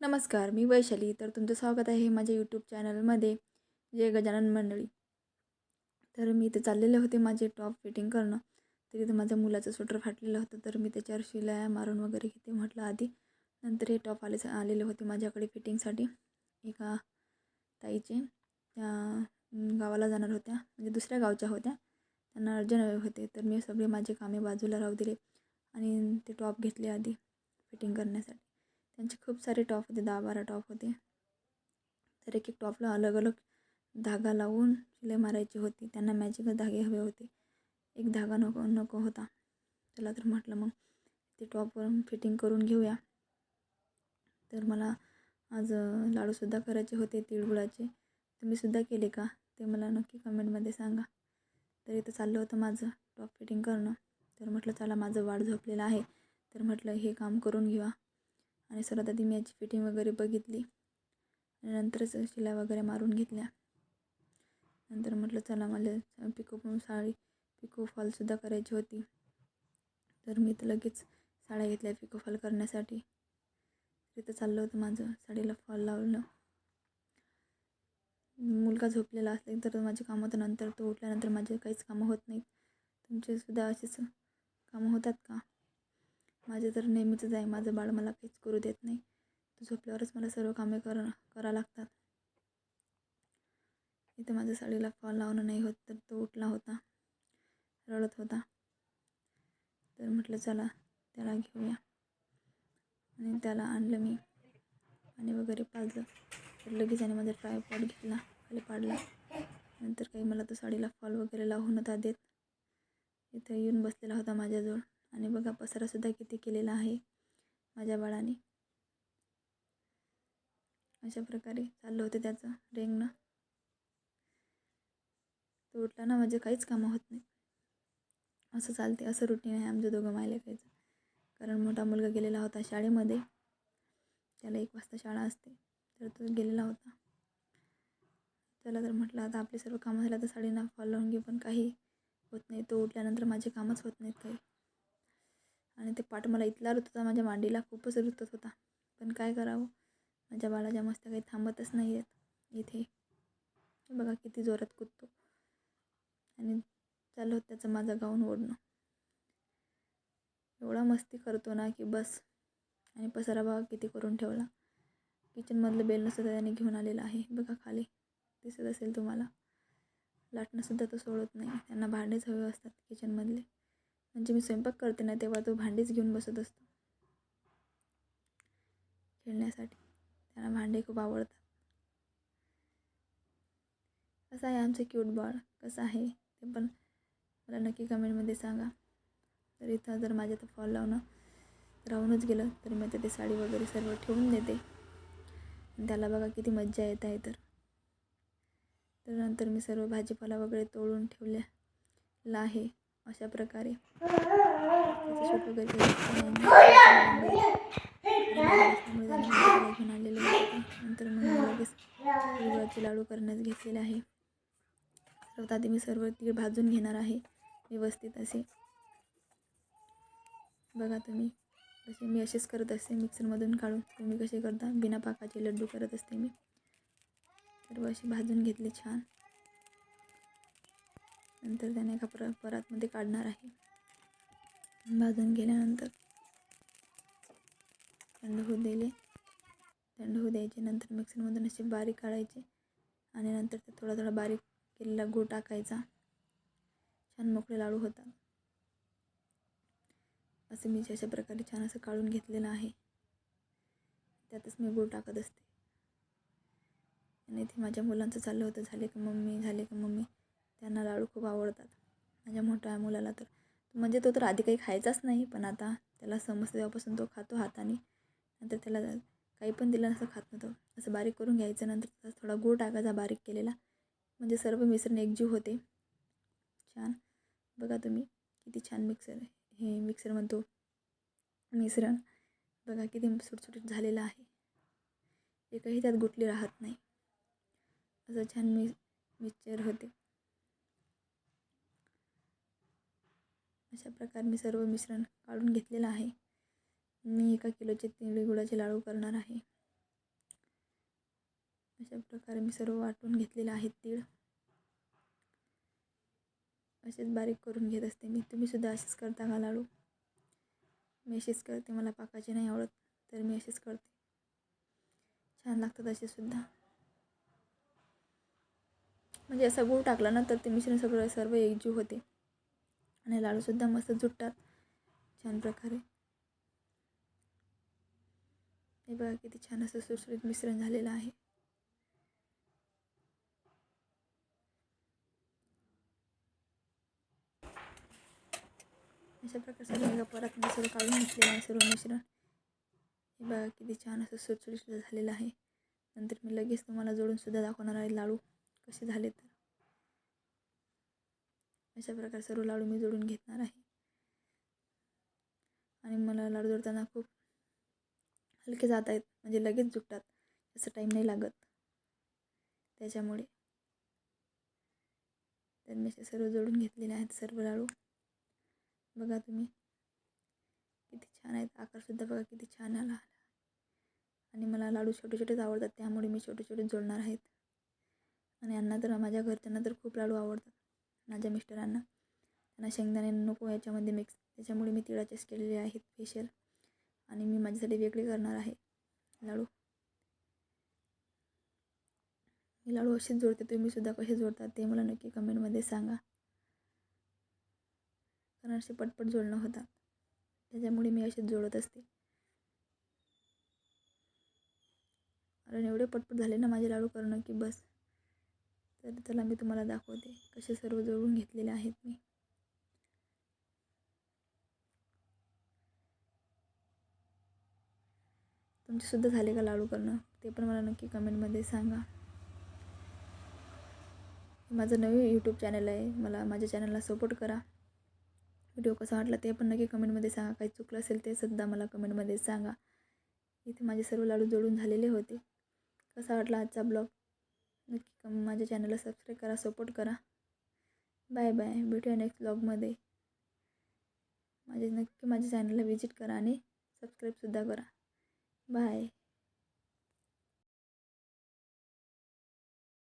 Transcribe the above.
नमस्कार मी वैशाली. तर तुमचं स्वागत आहे माझ्या यूट्यूब चॅनलमध्ये जय गजानन मंडळी. तर मी इथे चाललेले होते माझे टॉप फिटिंग करणं. तर इथं माझ्या मुलाचं स्वेटर फाटलेलं होतं. तर मी त्याच्यावर शिलाया मारून वगैरे घेते म्हटलं आधी. नंतर हे टॉप आले आलेले होते माझ्याकडे फिटिंगसाठी एका ताईचे. त्या गावाला जाणार होत्या. म्हणजे दुसऱ्या गावच्या होत्या. त्यांना अर्जंट हवे होते. तर मी सगळे माझे कामे बाजूला राहू दिले. आणि ते टॉप घेतले आधी फिटिंग करण्यासाठी. त्यांचे खूप सारे टॉप होते दहा बारा टॉप होते. तर एक एक टॉपला अलग अलग धागा लावून शिलाई मारायची होती. त्यांना मॅजिकच धागे हवे होते. एक धागा नको नको होता. चला तर म्हटलं मग ते टॉपवर फिटिंग करून घेऊया. तर मला आज लाडूसुद्धा करायचे होते तिळगुळाचे. तुम्हीसुद्धा केले का? ते मला नक्की कमेंटमध्ये सांगा. तर इथं चाललं होतं माझं टॉप फिटिंग करणं. तर म्हटलं चला माझं वाढ झोपलेलं आहे. तर म्हटलं हे काम करून घेऊया आणि सर्वात आधी मी याची फिटिंग वगैरे बघितली. आणि नंतरच शिला वगैरे मारून घेतल्या. नंतर म्हटलं चला मला पिको साडी पिको फॉलसुद्धा करायची होती. तर मी तर लगेच साड्या घेतल्या पिको फॉल करण्यासाठी. तिथं चाललं होतं माझं साडीला फॉल लावलं मुलगा झोपलेला असले तर माझे कामं तर नंतर तो उठल्यानंतर माझे काहीच कामं होत नाहीत. तुमचेसुद्धा असेच कामं होतात का? माझे तर नेहमीचंच आहे माझं बाळ मला काहीच करू देत नाही. तो झोपल्यावरच मला सर्व कामे कर करा लागतात. इथं माझ्या साडीला फॉल लावणं नाही होत तर तो उठला होता रडत होता. तर म्हटलं चला त्याला घेऊया. आणि त्याला आणलं मी. पाणी वगैरे पाजलं. तर लगेच आणि माझा ट्रायपॉड घेतला खाली पाडला. नंतर काही मला तो साडीला फॉल वगैरे लावू नव्हता देत. इथं येऊन बसलेला होता माझ्याजवळ. आणि बघा पसारासुद्धा किती केलेला आहे माझ्या बाळाने. अशा प्रकारे चाललं होतं त्याचं रेंगणं. तो उठला ना माझे काहीच कामं होत नाही असं चालते असं रुटीन आहे आमच्या दोघं मायलेकायचं कारण मोठा मुलगा गेलेला होता शाळेमध्ये. त्याला एक वाजता शाळा असते तर तो गेलेला होता. त्याला तर म्हटलं आता आपली सर्व कामं झालं तर साडीना फॉल लावून घेऊ पण काही होत नाही. तो उठल्यानंतर माझे कामच होत नाहीत काही. आणि ते पाठ मला इथला रुतत होता माझ्या मांडीला खूपच रुतत होता. पण काय करावं? माझ्या बाळाच्या मस्त काही थांबतच नाही आहेत इथे बघा किती जोरात कुदतो. आणि चालू होतं त्याचं माझं गाऊन ओढणं. एवढा मस्ती करतो ना की बस. आणि पसारा बघा किती करून ठेवला. किचनमधलं बेलनंसुद्धा त्याने घेऊन आलेलं आहे. बघा खाली. दिसत असेल तुम्हाला. लाटणंसुद्धा तो सोडत नाही. त्यांना भांडेच हवे असतात किचनमधले म्हणजे मी स्वयंपाक करते ना तेव्हा तो भांडीच घेऊन बसत असतो. खेळण्यासाठी. त्यांना भांडे खूप आवडतात. कसं आहे आमचं क्यूट बॉल कसं आहे ते पण मला नक्की कमेंटमध्ये सांगा. तर इथं जर माझ्या तर फॉल लावणं राहूनच गेलं तर मी आता ते साडी वगैरे सर्व ठेवून देते. आणि त्याला बघा किती मज्जा येत आहे तर. तर नंतर मी सर्व भाजीपाला वगैरे तोडून ठेवलेला आहे. अशा प्रकारे. शूट वगैरे घेऊन आलेले नंतर मग लगेच तिळगुळाचे लाडू करण्यास घेतलेले आहे सर्वात आधी मी सर्व तीळ भाजून घेणार आहे व्यवस्थित असे बघा तुम्ही कसे मी असेच करत असते मिक्सरमधून काढून तुम्ही कसे करता बिना पाकाचे लड्डू करत असते मी सर्व असे भाजून घेतले छान नंतर त्याने एका पर परातमध्ये काढणार आहे. भाजून गेल्यानंतर थंड होऊ दिले. थंड होऊ द्यायचे. नंतर मिक्सरमधून असे बारीक काढायचे. आणि नंतर ते थोडा थोडा बारीक केलेला गूळ टाकायचा. छान मोकळे लाडू होतात. असं मी अशा प्रकारे छान असं काढून घेतलेलं आहे. त्यातच मी गूळ टाकत असते. आणि ते माझ्या मुलांचं चाललं होतं. झाले का मम्मी? झाले का मम्मी? त्यांना लाडू खूप आवडतात. माझ्या मोठ्या मुलाला तर. म्हणजे तो तर आधी काही खायचाच नाही पण आता त्याला समजते तेव्हापासून तो खातो हाताने. नंतर त्याला काही पण दिलं असं खात नव्हतं. असं बारीक करून घ्यायचं नंतर त्याचा थोडा गूळ टाकायचा बारीक केलेला. म्हणजे सर्व मिश्रण एकजीव होते. छान. बघा तुम्ही किती छान मिक्सर हे मिक्सर म्हणतो. मिश्रण. बघा किती सुटसुटीत झालेलं आहे. एकही त्यात गुटली राहत नाही. असं छान मी मिक्सचर होते. अशा प्रकारे मी सर्व मिश्रण काढून घेतलेलं आहे. मी एका किलोचे तिळ गुळाचे लाडू करणार आहे. अशा प्रकारे मी सर्व वाटून घेतलेलं आहे तीळ. असेच बारीक करून घेत असते मी. तुम्हीसुद्धा असेच करता का लाडू? मी असेच करते. मला पाकाचे नाही आवडत तर मी असेच करते. छान लागतात असे सुद्धा. म्हणजे असा गूळ टाकला ना तर ते मिश्रण सगळं सर्व एकजीव होते. आणि लाडूसुद्धा मस्त जुटतात छान प्रकारे. हे बघा किती छान असं सुरसुरीत मिश्रण झालेलं आहे. अशा प्रकारचा एका परत मी सर्व काढून घेतलेलं आहे सर्व मिश्रण. हे बघा किती छान असं सुरसुरीत झालेलं आहे. नंतर मी लगेच तुम्हाला जोडून सुद्धा दाखवणार आहे लाडू कसे झाले तर अशा प्रकारे सर्व लाडू मी जोडून घेणार आहे. आणि मला लाडू जोडताना खूप हलके जात आहेत म्हणजे लगेच जुटतात असं टाईम नाही लागत. त्याच्यामुळे तर मी असे सर्व जोडून घेतलेले आहेत सर्व लाडू. बघा तुम्ही. किती छान आहेत आकारसुद्धा बघा किती छान आला. आणि मला लाडू छोटे छोटेच आवडतात त्यामुळे मी छोटे छोटे जोडणार आहेत. आणि यांना तर माझ्या घरच्यांना तर खूप लाडू आवडतात. माझ्या मिस्टरांना. त्यांना शेंगदाणे नको याच्यामध्ये मिक्स त्याच्यामुळे मी तिळाचेच केलेले आहेत फेशियल आणि मी माझ्यासाठी वेगळे करणार आहे. लाडू. मी लाडू असेच जोडते तुम्हीसुद्धा कसे जोडतात ते मला नक्की कमेंटमध्ये सांगा. कारण असे पटपट जोडणं होतात. त्याच्यामुळे मी असेच जोडत असते. कारण एवढे पटपट झाले ना माझे लाडू करणं की बस. तर चला मी तुम्हाला दाखवते कसे सर्व जोडून घेतलेले आहेत मी. तुमचेसुद्धा झाले का लाडू करणं? ते पण मला नक्की कमेंटमध्ये सांगा. माझं नवीन यूट्यूब चॅनल आहे. मला माझ्या चॅनलला सपोर्ट करा. व्हिडिओ कसा वाटला ते पण नक्की कमेंटमध्ये सांगा. काही चुकलं असेल ते सुद्धा मला कमेंटमध्ये सांगा. इथे माझे सर्व लाडू जोडून झालेले होते. कसा वाटला आजचा ब्लॉग नक्की माझ्या चॅनलला सबस्क्राईब करा सपोर्ट करा. Bye bye. भेटूया नेक्स्ट ब्लॉगमध्ये माझे नक्की माझ्या चॅनलला व्हिजिट करा आणि सबस्क्राईबसुद्धा करा. बाय.